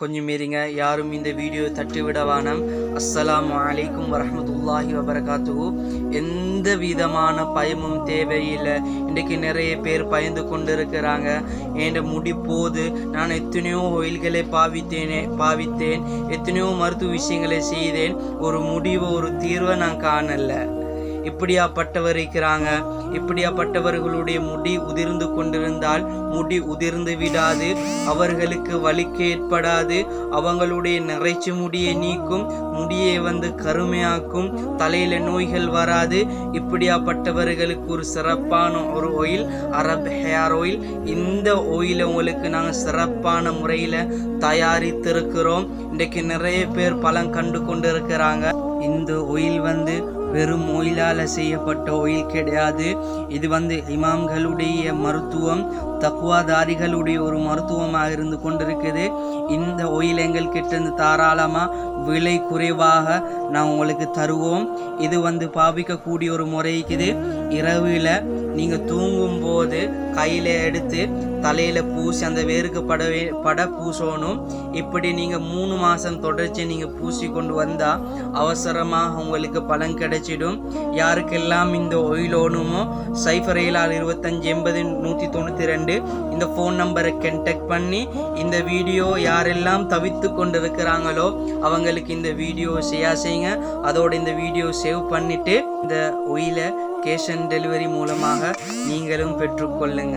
கொஞ்சம் இருங்க. யாரும் இந்த வீடியோ தட்டிவிட வேணாம். அஸ்ஸலாமு வலைக்கும் வரமத்துல்லாஹி வபரகாத்துஹு. எந்த விதமான பயமும் தேவையில்லை. இன்றைக்கு நிறைய பேர் பயந்து கொண்டு இருக்கிறாங்க என் முடி போது. நான் எத்தனையோ ஒயில்களை பாவித்தேனே பாவித்தேன். எத்தனையோ மருத்துவ விஷயங்களை செய்தேன். ஒரு முடிவு ஒரு தீர்வை நான் காணலை. இப்படியாப்பட்டவர் இருக்கிறாங்க இப்படியாப்பட்டவர்களுடைய முடி உதிர்ந்து கொண்டிருந்தால் முடி உதிர்ந்து விடாது. அவர்களுக்கு வலிக்கு ஏற்படாது அவங்களுடைய நிறைச்சி முடியை நீக்கும். முடியை வந்து கருமையாக்கும். தலையில நோய்கள் வராது. இப்படியாப்பட்டவர்களுக்கு ஒரு சிறப்பான ஒரு ஆயில் அரப் ஹேர் ஆயில் இந்த ஆயிலை உங்களுக்கு நாங்கள் சிறப்பான முறையில் தயாரித்திருக்கிறோம். இன்றைக்கு நிறைய பேர் பலன் கண்டு கொண்டு இருக்கிறாங்க இந்த ஒயில் வந்து வெறும் ஒயிலால் செய்யப்பட்ட ஒயில் கிடையாது. இது வந்து இமாம்களுடைய மருத்துவம் தக்குவாதாரிகளுடைய ஒரு மருத்துவமாக இருந்து கொண்டிருக்குது. இந்த ஒயில் எங்கள் இருந்து தாராளமாக விலை குறைவாக நான் உங்களுக்கு தருவோம். இது வந்து பாவிக்கக்கூடிய ஒரு முறைக்குது. இரவில் நீங்கள் தூங்கும் போது கையில் எடுத்து தலையில் பூசி அந்த வேருக்கு படவே பட பூசணும். இப்படி நீங்கள் மூணு மாதம் தொடர்ச்சி நீங்கள் பூசி கொண்டு வந்தால் அவசரமாக உங்களுக்கு பலன் கிடைச்சிடும். யாருக்கெல்லாம் இந்த ஒயிலோனுமோ சைஃபர் ஏழாறு இருபத்தஞ்சி எண்பது நூற்றி தொண்ணூற்றி ரெண்டு இந்த ஃபோன் நம்பரை கண்டெக்ட் பண்ணி இந்த வீடியோ யாரெல்லாம் தவித்து கொண்டு இருக்கிறாங்களோ அவங்களுக்கு இந்த வீடியோ ஷேர் செய்யுங்க. அதோட இந்த வீடியோ சேவ் பண்ணிவிட்டு இந்த ஒயிலை கேஷ் ஆன் டெலிவரி மூலமாக நீங்களும் பெற்றுக்கொள்ளுங்க.